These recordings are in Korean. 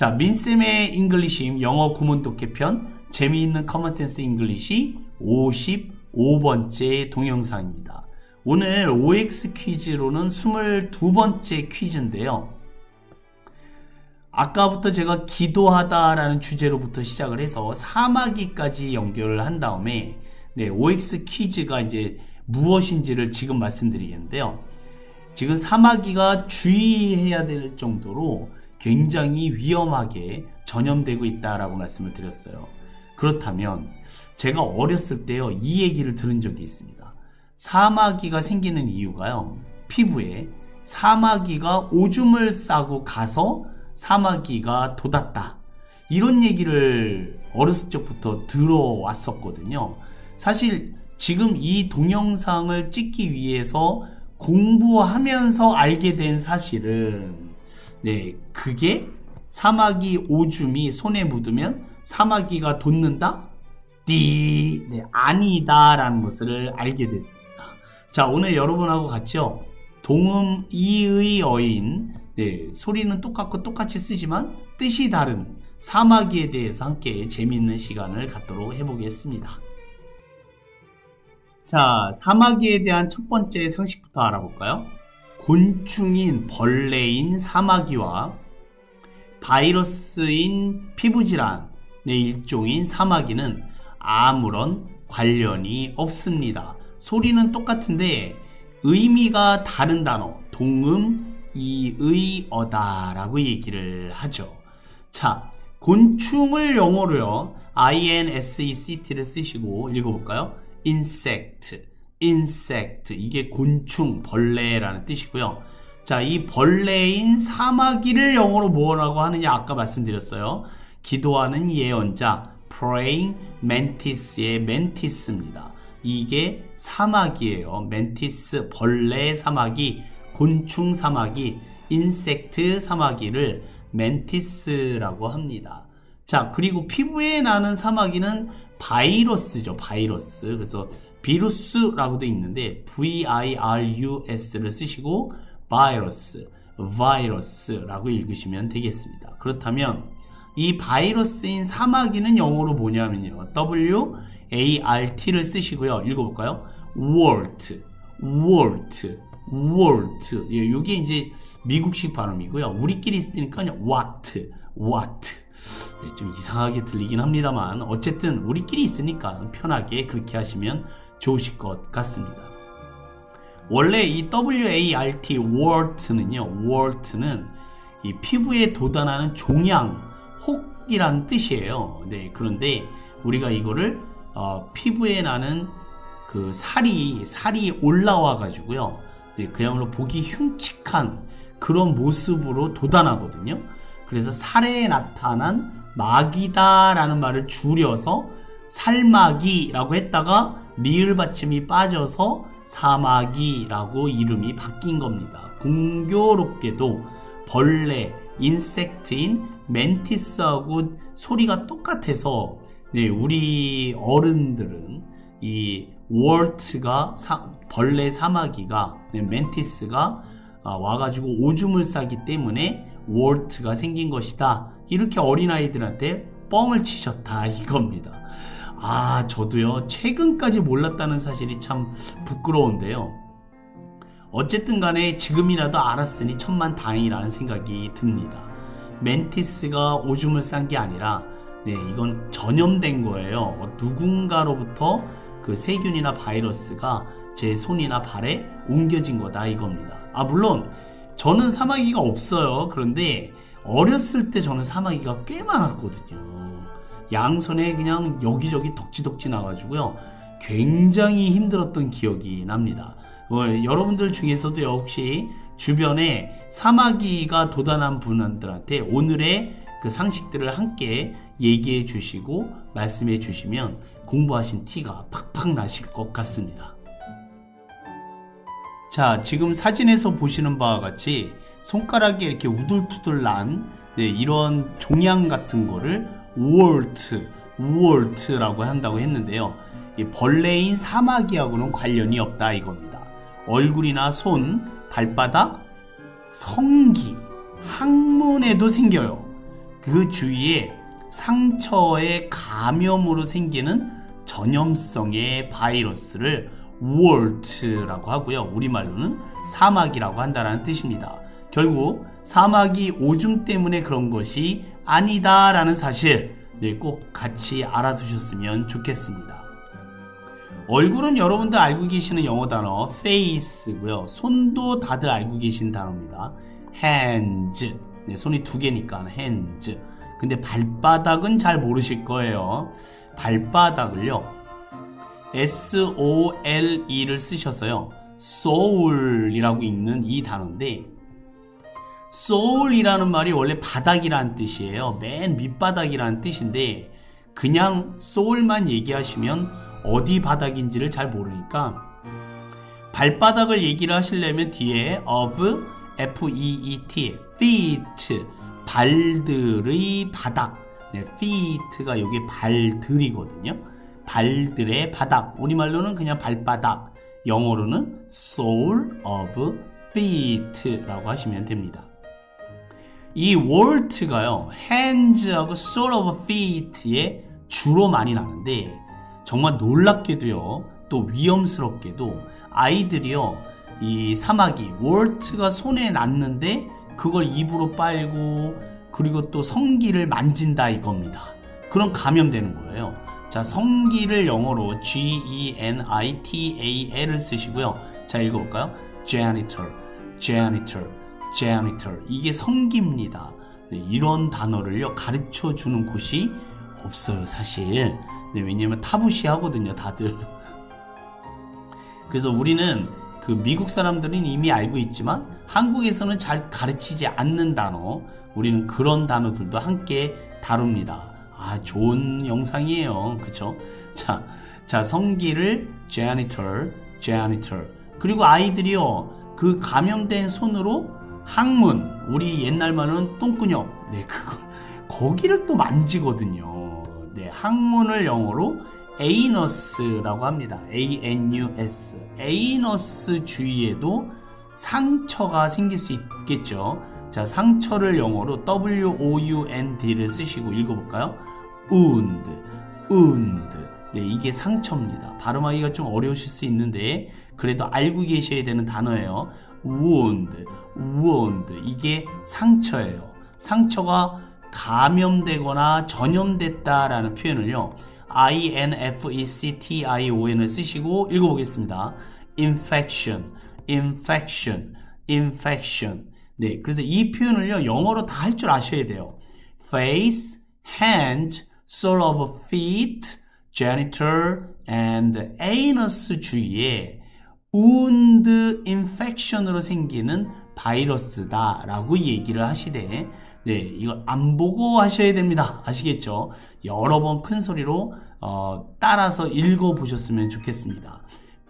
자, 민쌤의 잉글리시 영어 구문 독해편 재미있는 커먼센스 잉글리시 55번째 동영상입니다. 오늘 OX 퀴즈로는 22번째 퀴즈인데요. 아까부터 제가 기도하다라는 주제로부터 시작을 해서 사마귀까지 연결을 한 다음에 네, OX 퀴즈가 이제 무엇인지를 지금 말씀드리겠는데요. 지금 사마귀가 주의해야 될 정도로 굉장히 위험하게 전염되고 있다라고 말씀을 드렸어요. 그렇다면 제가 어렸을 때요 이 얘기를 들은 적이 있습니다. 사마귀가 생기는 이유가요 피부에 사마귀가 오줌을 싸고 가서 사마귀가 돋았다. 이런 얘기를 어렸을 적부터 들어왔었거든요. 사실 지금 이 동영상을 찍기 위해서 공부하면서 알게 된 사실은 네, 그게 사마귀 오줌이 손에 묻으면 사마귀가 돋는다? 띠, 네, 아니다라는 것을 알게 됐습니다. 자, 오늘 여러분하고 같이요. 동음 이의 어인, 네, 소리는 똑같고 똑같이 쓰지만 뜻이 다른 사마귀에 대해서 함께 재미있는 시간을 갖도록 해보겠습니다. 자, 사마귀에 대한 첫 번째 상식부터 알아볼까요? 곤충인 벌레인 사마귀와 바이러스인 피부질환의 일종인 사마귀는 아무런 관련이 없습니다. 소리는 똑같은데 의미가 다른 단어 동음 이의 어다라고 얘기를 하죠. 자, 곤충을 영어로요. insect를 쓰시고 읽어볼까요? insect, insect 이게 곤충, 벌레라는 뜻이고요. 자, 이 벌레인 사마귀를 영어로 뭐라고 하느냐 아까 말씀드렸어요. 기도하는 예언자 praying mantis의 mantis입니다. 이게 사마귀예요. mantis 벌레 사마귀, 곤충 사마귀, 인섹트 사마귀를 mantis라고 합니다. 자, 그리고 피부에 나는 사마귀는 바이러스죠. 바이러스. 그래서 비루스라고도 있는데 V-I-R-U-S를 쓰시고 바이러스, 바이러스라고 읽으시면 되겠습니다. 그렇다면 이 바이러스인 사마귀는 영어로 뭐냐면요. W-A-R-T를 쓰시고요. 읽어 볼까요? wort, wort, wort. 예, 이게 이제 미국식 발음이고요. 우리끼리 쓰니까 what, what. 네, 좀 이상하게 들리긴 합니다만 어쨌든 우리끼리 있으니까 편하게 그렇게 하시면 좋으실 것 같습니다. 원래 이 WART, wart는요, wart는 이 피부에 돋아나는 종양, 혹이라는 뜻이에요. 네, 그런데 우리가 이거를 어, 피부에 나는 그 살이 살이 올라와 가지고요, 네, 그야말로 보기 흉측한 그런 모습으로 돋아나거든요. 그래서 살에 나타난 마기다라는 말을 줄여서 살마기라고 했다가 리을 받침이 빠져서 사마귀라고 이름이 바뀐 겁니다. 공교롭게도 벌레, 인섹트인 멘티스하고 소리가 똑같아서 네, 우리 어른들은 이 월트가 벌레 사마귀가 네, 멘티스가 아, 와가지고 오줌을 싸기 때문에 월트가 생긴 것이다. 이렇게 어린아이들한테 뻥을 치셨다 이겁니다. 아, 저도요, 최근까지 몰랐다는 사실이 참 부끄러운데요. 어쨌든 간에 지금이라도 알았으니 천만 다행이라는 생각이 듭니다. 멘티스가 오줌을 싼 게 아니라, 네, 이건 전염된 거예요. 누군가로부터 그 세균이나 바이러스가 제 손이나 발에 옮겨진 거다 이겁니다. 아, 물론, 저는 사마귀가 없어요. 그런데 어렸을 때 저는 사마귀가 꽤 많았거든요. 양손에 그냥 여기저기 덕지덕지 나가지고요. 굉장히 힘들었던 기억이 납니다. 어, 여러분들 중에서도 혹시 주변에 사마귀가 도단한 분들한테 오늘의 그 상식들을 함께 얘기해 주시고 말씀해 주시면 공부하신 티가 팍팍 나실 것 같습니다. 자, 지금 사진에서 보시는 바와 같이 손가락에 이렇게 우둘투둘 난 네, 이런 종양 같은 거를 월트, 월트라고 한다고 했는데요. 벌레인 사마귀하고는 관련이 없다 이겁니다. 얼굴이나 손, 발바닥, 성기, 항문에도 생겨요. 그 주위에 상처의 감염으로 생기는 전염성의 바이러스를 월트라고 하고요. 우리말로는 사막이라고 한다는 뜻입니다. 결국 사막이 오줌 때문에 그런 것이 아니다라는 사실 네, 꼭 같이 알아두셨으면 좋겠습니다. 얼굴은 여러분들 알고 계시는 영어 단어 face고요. 손도 다들 알고 계신 단어입니다. hands. 네, 손이 두 개니까 hands. 근데 발바닥은 잘 모르실 거예요. 발바닥을요. S-O-L-E를 쓰셔서요. soul이라고 읽는 이 단어인데 soul이라는 말이 원래 바닥이라는 뜻이에요. 맨 밑바닥이라는 뜻인데 그냥 soul만 얘기하시면 어디 바닥인지를 잘 모르니까 발바닥을 얘기를 하시려면 뒤에 of F-E-E-T feet 발들의 바닥 네, feet가 여기 발들이거든요. 발들의 바닥 우리말로는 그냥 발바닥 영어로는 sole of feet라고 하시면 됩니다. 이 월트가요 hands하고 sole of feet에 주로 많이 나는데 정말 놀랍게도요 또 위험스럽게도 아이들이요 이 사마귀 월트가 손에 났는데 그걸 입으로 빨고 그리고 또 성기를 만진다 이겁니다. 그럼 감염되는 거예요. 자, 성기를 영어로 G-E-N-I-T-A-L을 쓰시고요. 자, 읽어볼까요? janitor, janitor, janitor. 이게 성기입니다. 네, 이런 단어를요, 가르쳐 주는 곳이 없어요, 사실. 네, 왜냐면 타부시 하거든요, 다들. 그래서 우리는 그 미국 사람들은 이미 알고 있지만 한국에서는 잘 가르치지 않는 단어, 우리는 그런 단어들도 함께 다룹니다. 아, 좋은 영상이에요. 그쵸? 자, 자, 성기를 janitor, janitor. 그리고 아이들이요, 그 감염된 손으로 항문, 우리 옛날 말로는 똥구녕. 네, 그거, 거기를 또 만지거든요. 네, 항문을 영어로 에이너스라고 합니다. A-N-U-S. 에이너스 주위에도 상처가 생길 수 있겠죠. 자, 상처를 영어로 W-O-U-N-D를 쓰시고 읽어볼까요? wound, wound. 네, 이게 상처입니다. 발음하기가 좀 어려우실 수 있는데, 그래도 알고 계셔야 되는 단어예요. Wound, wound. 이게 상처예요. 상처가 감염되거나 전염됐다라는 표현을요. infection을 쓰시고 읽어보겠습니다. infection, infection, infection. 네, 그래서 이 표현을요 영어로 다 할 줄 아셔야 돼요. face, hand, sole of feet, genital, and anus 주위에 wound infection으로 생기는 바이러스다 라고 얘기를 하시되 네, 이거 안 보고 하셔야 됩니다. 아시겠죠? 여러 번 큰 소리로 어, 따라서 읽어 보셨으면 좋겠습니다.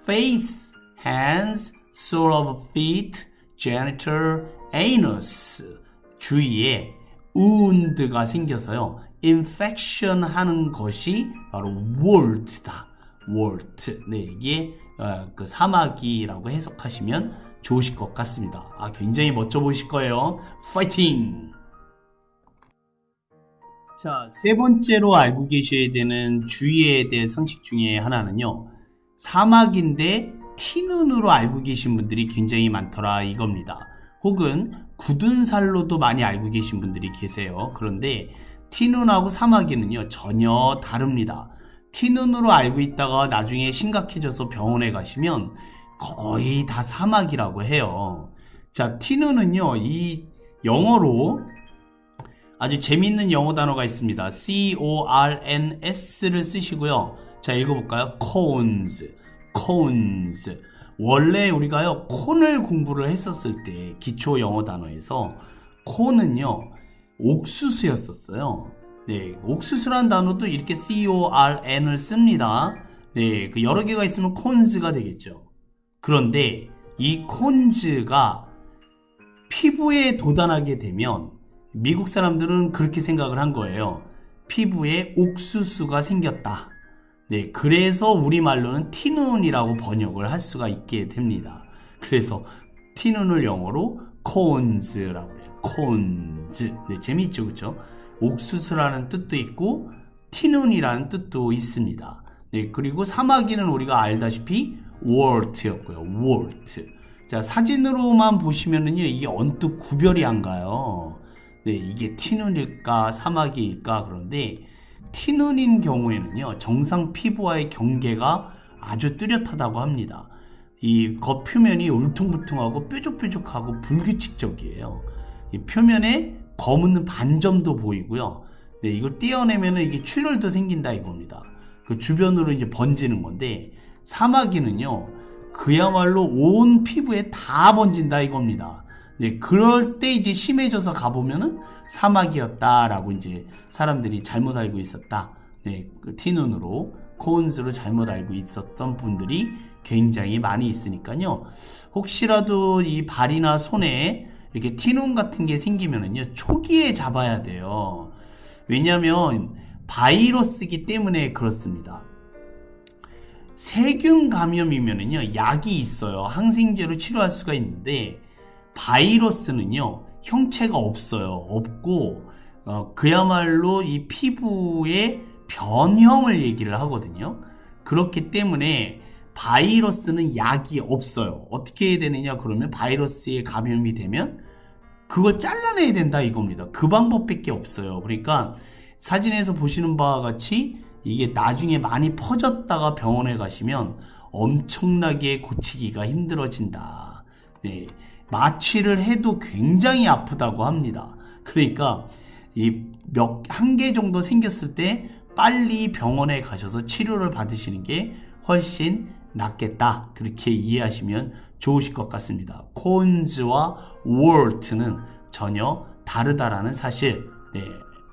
face, hands, sole of feet, genital, anus 주위에 wound가 생겨서요. infection 하는 것이 바로 wolt다. wort. 네, 이게 어, 그 사마귀라고 해석하시면 좋으실 것 같습니다. 아, 굉장히 멋져 보이실 거예요. 파이팅! 자, 세 번째로 알고 계셔야 되는 주의에 대해 상식 중에 하나는요. 사막인데 티눈으로 알고 계신 분들이 굉장히 많더라 이겁니다. 혹은 굳은 살로도 많이 알고 계신 분들이 계세요. 그런데 티눈하고 사마귀는요 전혀 다릅니다. 티눈으로 알고 있다가 나중에 심각해져서 병원에 가시면 거의 다 사막이라고 해요. 자, 티눈은요 이 영어로 아주 재미있는 영어 단어가 있습니다. C-O-R-N-S를 쓰시고요. 자, 읽어볼까요? cones, cones. 원래 우리가요, 콘을 공부를 했었을 때, 기초 영어 단어에서, 콘은요, 옥수수였었어요. 네, 옥수수란 단어도 이렇게 C-O-R-N을 씁니다. 네, 그 여러 개가 있으면 콘즈가 되겠죠. 그런데 이 콘즈가 피부에 도달하게 되면 미국 사람들은 그렇게 생각을 한 거예요. 피부에 옥수수가 생겼다. 네, 그래서 우리말로는 티눈이라고 번역을 할 수가 있게 됩니다. 그래서 티눈을 영어로 cones라고 해요. cones. 네, 재미있죠, 그쵸? 옥수수라는 뜻도 있고 티눈이라는 뜻도 있습니다. 네, 그리고 사마귀는 우리가 알다시피 월트였고요. 월트. 자, 사진으로만 보시면은요, 이게 언뜻 구별이 안 가요. 네, 이게 티눈일까, 사마귀일까, 그런데 티눈인 경우에는요, 정상 피부와의 경계가 아주 뚜렷하다고 합니다. 이 겉표면이 울퉁불퉁하고 뾰족뾰족하고 불규칙적이에요. 이 표면에 검은 반점도 보이고요. 네, 이걸 떼어내면 이게 출혈도 생긴다 이겁니다. 그 주변으로 이제 번지는 건데 사마귀는요, 그야말로 온 피부에 다 번진다 이겁니다. 네, 그럴 때 이제 심해져서 가보면은 사마귀였다라고 이제 사람들이 잘못 알고 있었다. 네, 그 티눈으로 코운스로 잘못 알고 있었던 분들이 굉장히 많이 있으니까요. 혹시라도 이 발이나 손에 이렇게 티눈 같은 게 생기면은요, 초기에 잡아야 돼요. 왜냐하면 바이러스기 때문에 그렇습니다. 세균 감염이면은요, 약이 있어요. 항생제로 치료할 수가 있는데, 바이러스는요, 형체가 없어요. 없고, 어, 그야말로 이 피부의 변형을 얘기를 하거든요. 그렇기 때문에 바이러스는 약이 없어요. 어떻게 해야 되느냐? 그러면 바이러스에 감염이 되면 그걸 잘라내야 된다 이겁니다. 그 방법밖에 없어요. 그러니까 사진에서 보시는 바와 같이 이게 나중에 많이 퍼졌다가 병원에 가시면 엄청나게 고치기가 힘들어진다. 네. 마취를 해도 굉장히 아프다고 합니다. 그러니까 이 몇 한 개 정도 생겼을 때 빨리 병원에 가셔서 치료를 받으시는 게 훨씬 낫겠다. 그렇게 이해하시면 좋으실 것 같습니다. 콘즈와 월트는 전혀 다르다라는 사실 네,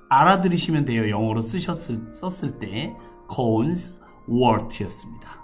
알아들으시면 돼요. 영어로 쓰셨을 썼을 때 cones, wart였습니다.